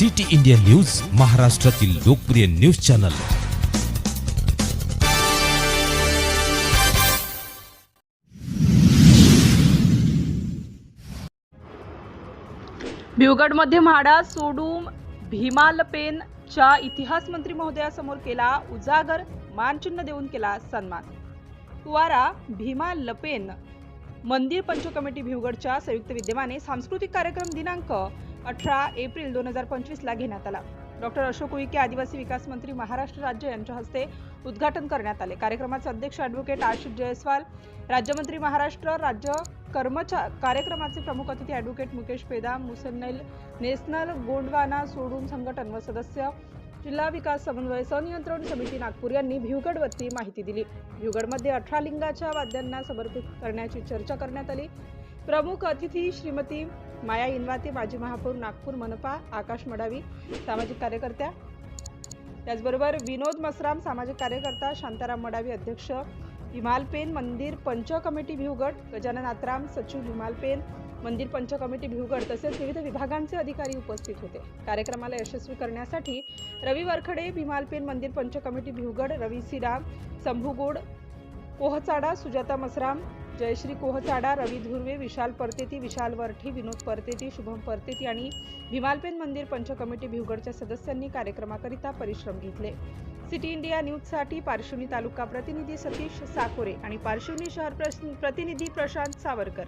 City India news महाराष्ट्रातील लोकप्रिय news channel. भिवगडमध्ये म्हाडा सोडून भीमालपेनच्या इतिहास मंत्री महोदयासमोर केला उजागर मानचिन्ह देऊन केला सन्मान. कुवारा भीमा लपेन मंदिर पंच कमिटी भिवगडच्या संयुक्त विद्यमाने सांस्कृतिक कार्यक्रम दिनांक अठरा एप्रिल दोन हजार पंचवीसला घेण्यात आला. डॉक्टर अशोक उईके आदिवासी विकास मंत्री महाराष्ट्र राज्य यांच्या हस्ते उद्घाटन करण्यात आले. कार्यक्रमाचे अध्यक्ष ॲडव्होकेट आशिष जयस्वाल राज्यमंत्री महाराष्ट्र राज्य कर्मचा कार्यक्रमाचे प्रमुख अतिथी ॲडव्होकेट मुकेश पेदाम मुसन्नेल नेशनल गोंडवाना सोडून संघटन व सदस्य जिल्हा विकास समन्वय संनियंत्रण समिती नागपूर यांनी भिवगडवरती माहिती दिली. भिवगडमध्ये अठरा लिंगाच्या वाद्यांना समर्पित करण्याची चर्चा करण्यात आली. प्रमुख अतिथी श्रीमती माया इनवाते माजी महापौर नागपूर मनपा आकाश मडावी सामाजिक कार्यकर्त्या. त्याचबरोबर विनोद मसराम सामाजिक कार्यकर्ता शांताराम मडावी अध्यक्ष हिमालपेन मंदिर पंच कमिटी भिवगड गजानन आत्राम सचिव हिमालपेन मंदिर पंच कमिटी भिवगड तसेच विविध विभागांचे अधिकारी उपस्थित होते. कार्यक्रमाला यशस्वी करण्यासाठी रवी वरखडे भीमालपेन मंदिर पंच कमिटी भिवगड रवी सिराम संभूगोड कोहचाडा सुजाता मसराम जयश्री कोहचाडा रवी धुर्वे विशाल परतेती विशाल वरठी विनोद परतेती शुभम परतेती आणि भीमालपेन मंदिर पंच कमिटी भिवगडच्या सदस्यांनी कार्यक्रमाकरिता परिश्रम घेतले. सिटी इंडिया न्यूजसाठी पार्श्वनी तालुका प्रतिनिधी सतीश साकोरे आणि पार्श्वनी शहर प्रतिनिधी प्रशांत सावरकर.